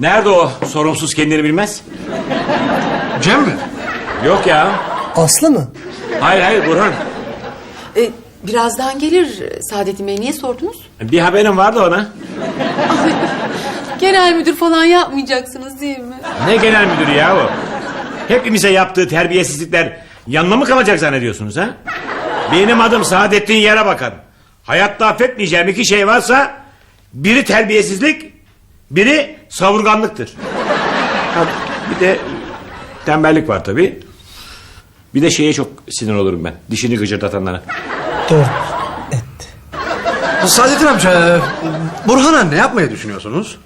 Nerede o sorumsuz kendini bilmez? Cem mi? Yok ya. Aslı mı? Hayır hayır Burhan. E, birazdan gelir Saadettin Bey. Niye sordunuz? Bir haberim vardı ona. Genel müdür falan yapmayacaksınız değil mi? Ne genel müdürü ya o? Hepimize yaptığı terbiyesizlikler yanına mı kalacak zannediyorsunuz ha? Benim adım Saadettin Yere Bakan. Hayatta affetmeyeceğim iki şey varsa... ...biri terbiyesizlik, biri savurganlıktır. Ha, bir de tembellik var tabii. Bir de şeye çok sinir olurum ben. Dişini gıcırdatanlara. Dört et. Saadettin amca, e, Burhan'a ne yapmayı düşünüyorsunuz?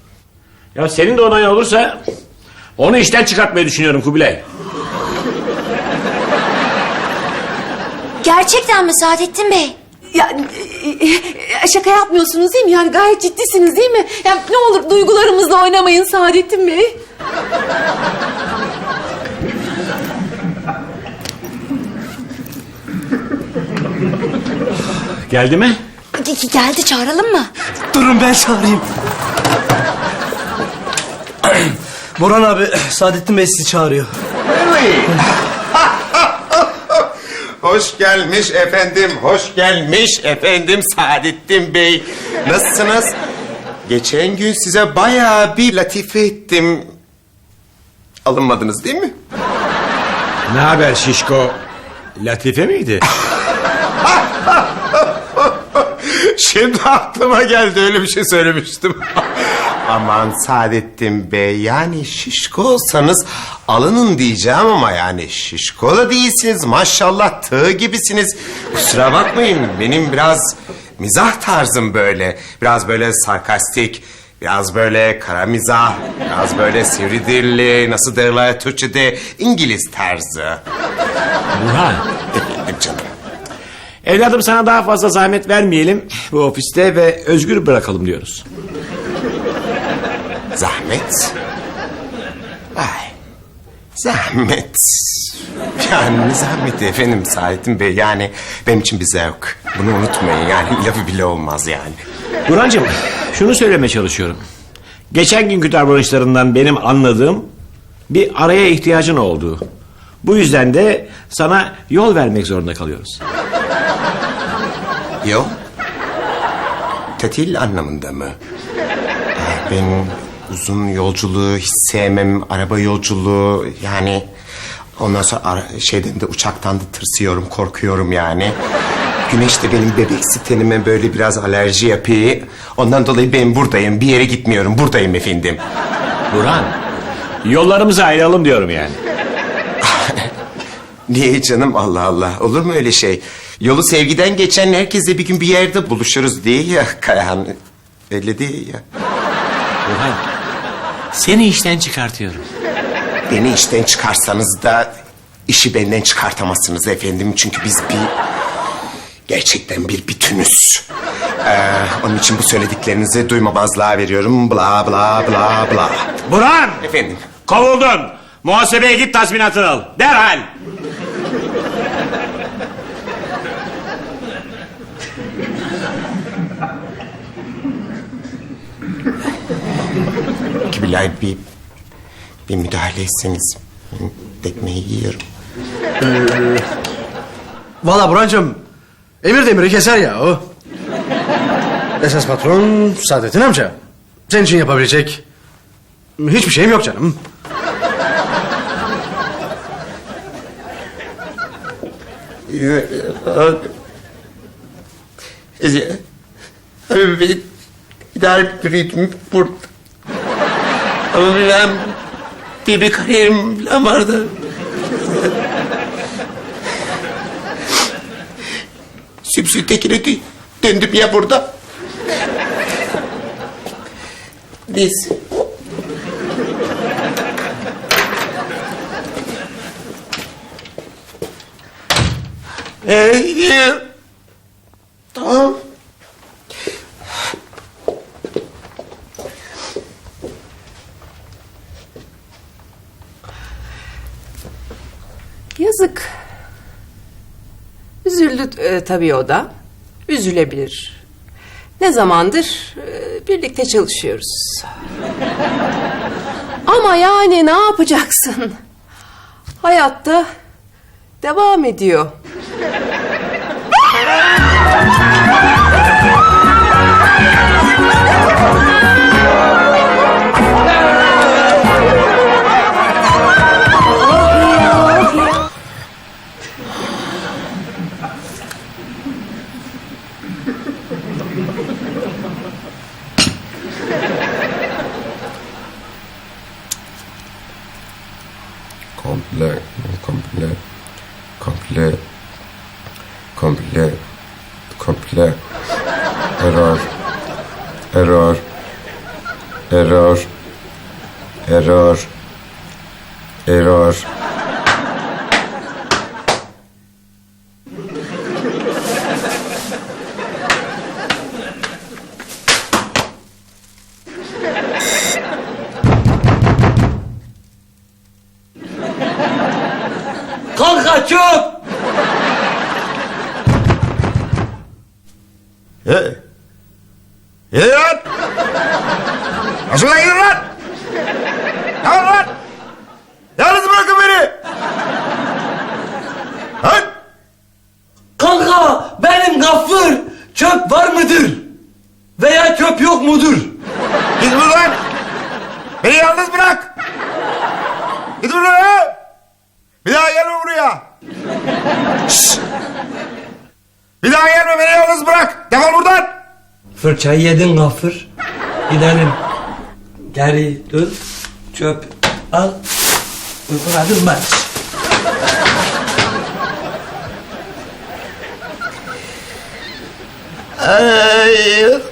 Ya senin de onayın olursa... ...onu işten çıkartmayı düşünüyorum Kubilay. Gerçekten mi Saadettin Bey? Ya e, e, şaka yapmıyorsunuz değil mi? Yani gayet ciddisiniz değil mi? Yani ne olur duygularımızla oynamayın Saadettin Bey. Geldi mi? G- geldi çağıralım mı? Durun ben çağırayım. Burhan abi Saadettin Bey sizi çağırıyor. Hoş gelmiş efendim, hoş gelmiş efendim Saadettin Bey. Nasılsınız? Geçen gün size bayağı bir latife ettim. Alınmadınız değil mi? Ne haber şişko? Latife miydi? Şimdi aklıma geldi öyle bir şey söylemiştim. Aman Saadettin Bey yani şişko olsanız alının diyeceğim ama yani şişko da değilsiniz. Maşallah tığ gibisiniz. Kusura bakmayın benim biraz mizah tarzım böyle. Biraz böyle sarkastik, biraz böyle kara mizah, biraz böyle sivri dilli, nasıl derler Türkçe'de İngiliz tarzı. Burhan. Efendim canım. Evladım sana daha fazla zahmet vermeyelim bu ofiste ve özgür bırakalım diyoruz. Zahmet. Vay. Zahmet. Yani ne zahmeti efendim Saadettin Bey yani benim için bir zevk. Bunu unutmayın yani lafı bile olmaz yani. Burhancığım şunu söylemeye çalışıyorum. Geçen günkü davranışlarından benim anladığım bir araya ihtiyacın olduğu. Bu yüzden de sana yol vermek zorunda kalıyoruz. Yok. Tatil anlamında mı? Ee, Ben uzun yolculuğu hiç sevmem. Araba yolculuğu yani... Ondan sonra ara- şeyden de uçaktan da tırsıyorum, korkuyorum yani. Güneş de benim bebeksi tenime böyle biraz alerji yapıyor. Ondan dolayı ben buradayım, bir yere gitmiyorum. Buradayım efendim. Burhan yollarımızı ayıralım diyorum yani. Niye canım Allah Allah olur mu öyle şey? Yolu sevgiden geçen herkesle bir gün bir yerde buluşuruz diye ya Kayahan. Öyle değil ya. Burhan seni işten çıkartıyorum. Beni işten çıkarsanız da işi benden çıkartamazsınız efendim. Çünkü biz bir gerçekten bir bütünüz. Ee, onun için bu söylediklerinizi duymamazlığa veriyorum. Bla bla bla bla. Burhan Efendim. kovuldun. Muhasebeye git tazminatını al. Derhal. Kibilay bir, bir müdahale etseniz. Ben Tekmeyi yiyorum. Valla Burhan'cığım, emir demiri keser ya o. Esas patron Saadettin amca. Senin için yapabilecek hiçbir şeyim yok canım. Abi ben idare biriydim burada. Ama ben bir, bir kariyerim falan vardı. Süpsü tekine dö- döndüm ya burada. Neyse. Ee, tamam. Yazık. Üzüldü e, tabii o da. Üzülebilir. Ne zamandır e, birlikte çalışıyoruz. Ama yani ne yapacaksın? Hayatta devam ediyor. Eros. Eros. Mudur? Git buradan! Beni yalnız bırak! Git buradan! Bir daha gelme buraya! Şşş! Bir daha gelme beni yalnız bırak! Defol buradan! Fırçayı yedin gafur. Gidelim. Geri dön. Çöp al. Uykuladım ben. Hayır.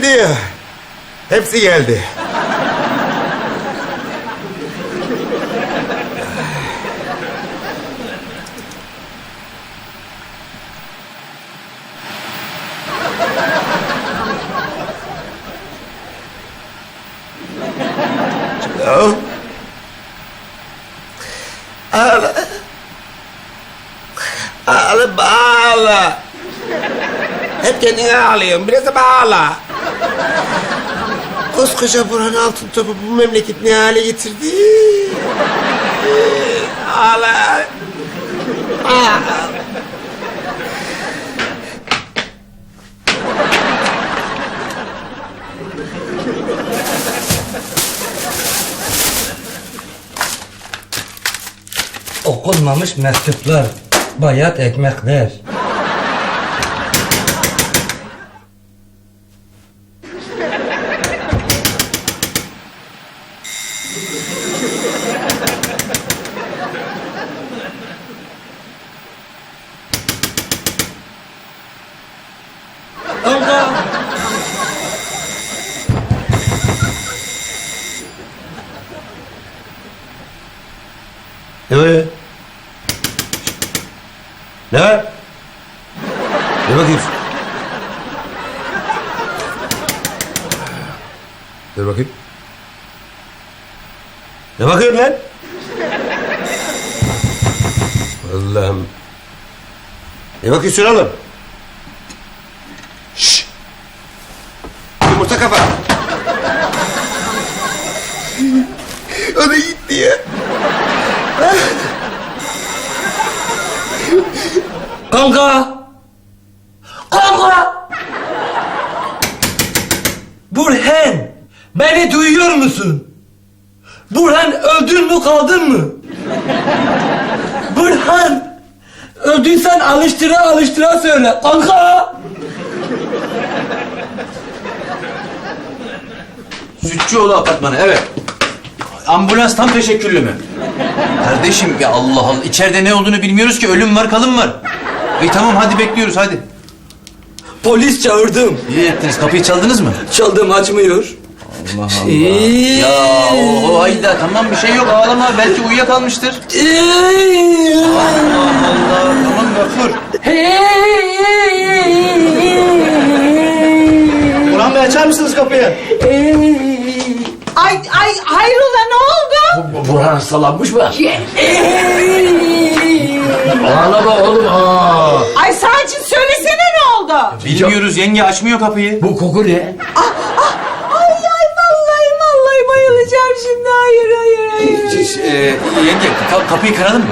geldi. Hepsi geldi. Al. Al. Al bağla. Hep kendine ağlıyorsun. Biraz da bağla. Koskoca Burhan Altın Topu bu memleket ne hale getirdi? Ee, Ağla. Ağla. Okunmamış mektuplar. Bayat ekmekler. Var ya? Ne var? Ne bakıyorsun? Dur bakayım. Ne bakıyorsun lan? Allah'ım. Ne bakıyorsun oğlum? Şşş. Yumurta kafa. o da gitti ya. Kanka! Kanka! Burhan! Beni duyuyor musun? Burhan öldün mü kaldın mı? Burhan! Öldüysen alıştıra alıştıra söyle. Kanka! Sütçüoğlu apartmanı evet. Ambulans tam teşekküllü mü? Kardeşim ya Allah Allah içeride ne olduğunu bilmiyoruz ki ölüm var kalım var. İyi tamam hadi bekliyoruz hadi. Polis çağırdım. İyi ettiniz kapıyı çaldınız mı? Çaldım açmıyor. Allah Allah. Ee, Ya o hayda tamam bir şey yok ağlama belki uyuyakalmıştır. ee, Allah Allah tamam Gafur. Burhan Bey açar mısınız kapıyı? Ay ay hayrola ne oldu? Burhan hastalanmış mı? Ağlama oğlum aa. Ay sadece söylesene ne oldu? Bilmiyoruz yenge açmıyor kapıyı. Bu koku ne? Ay ay vallahi vallahi bayılacağım şimdi. Hayır hayır. Ee, yenge ka- kapıyı kıralım mı?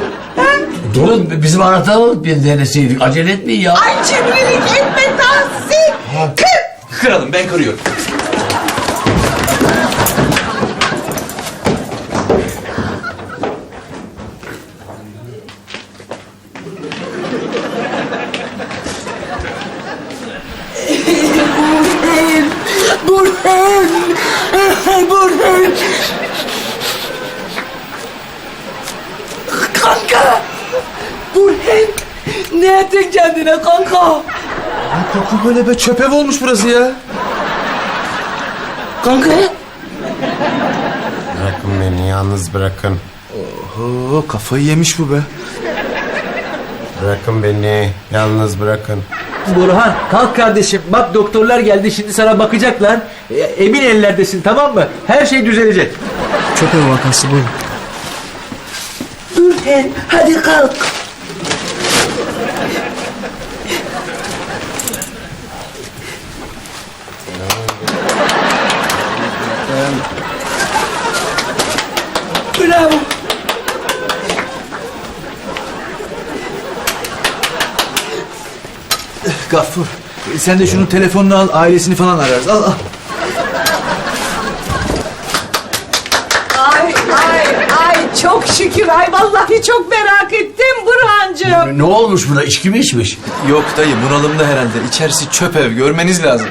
Durun bizim anahtarı alıp bir deneseydik. Acele etmeyin ya. Ay cimrilik etme Tahsin. Kır. Kıralım ben kırıyorum. Burhan. Burhan. Kanka. Ne ettin kendine kanka? Koku böyle be çöp ev olmuş burası ya. Kanka. Bırakın beni yalnız bırakın. Oo, kafayı yemiş bu be. Bırakın beni yalnız bırakın. Burhan kalk kardeşim bak doktorlar geldi şimdi sana bakacaklar. E, Emin ellerdesin tamam mı? Her şey düzelecek. Çöp ev vakası bu. Burhan hadi kalk. Bravo. Gaffur sen de şunun telefonunu al ailesini falan ararız. Al al. Ay ay ay çok şükür ay vallahi çok merak ettim Burhancığım. Ne olmuş buna? İçki mi içmiş? Yok dayı bunalımda herhalde. İçerisi çöp ev görmeniz lazım.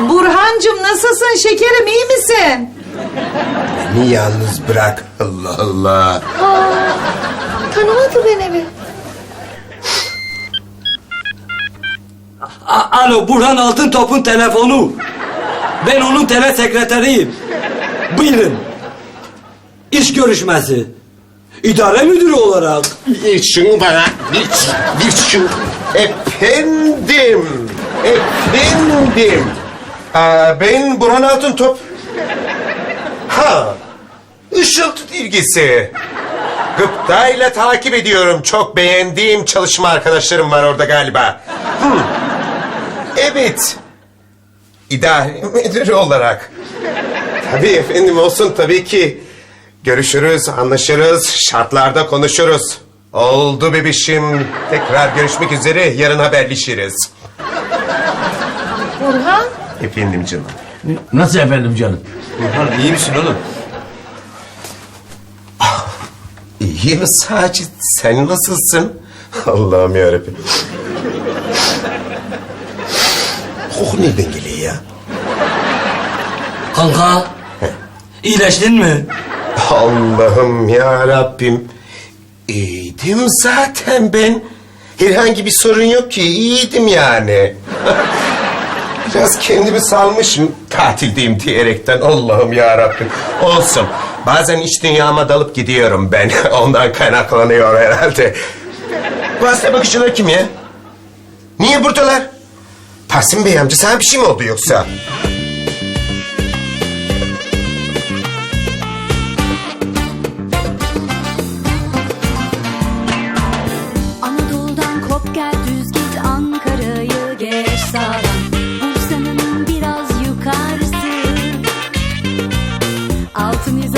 Burhancığım nasılsın şekerim iyi misin? Beni yalnız bırak. Allah Allah. Tanımadı beni mi? A- Alo Burhan Altın Top'un telefonu. Ben onun tele sekreteriyim. Buyurun. İş görüşmesi. İdare müdürü olarak. Niçin bana? Niçin? Niçin? Efendim. Efendim. Aa, ben Burhan Altıntop. Ha. Işıltı ilgisi. Gıptayla takip ediyorum. Çok beğendiğim çalışma arkadaşlarım var orada galiba. Hı. Evet. İdare müdürü olarak. Tabii efendim olsun tabii ki. Görüşürüz, anlaşırız, şartlarda konuşuruz. Oldu bebişim. Tekrar görüşmek üzere, yarın haberleşiriz. Burhan? Efendim canım. Nasıl efendim canım? Burhan iyi misin oğlum? İyiyim Sacit, sen nasılsın? Allah'ım yarabbim. Koku nereden geliyor ya? Kanka. İyileştin mi? Allah'ım ya Rabbim. İyiydim zaten ben. Herhangi bir sorun yok ki. iyiydim yani. Biraz kendimi salmışım tatildeyim diyerekten. Allah'ım ya Rabbim. Olsun. Bazen iç dünyama dalıp gidiyorum ben. Ondan kaynaklanıyor herhalde. Bu hasta bakıcılar kim ya? Niye buradalar? Tahsin Bey amca sana bir şey mi oldu yoksa?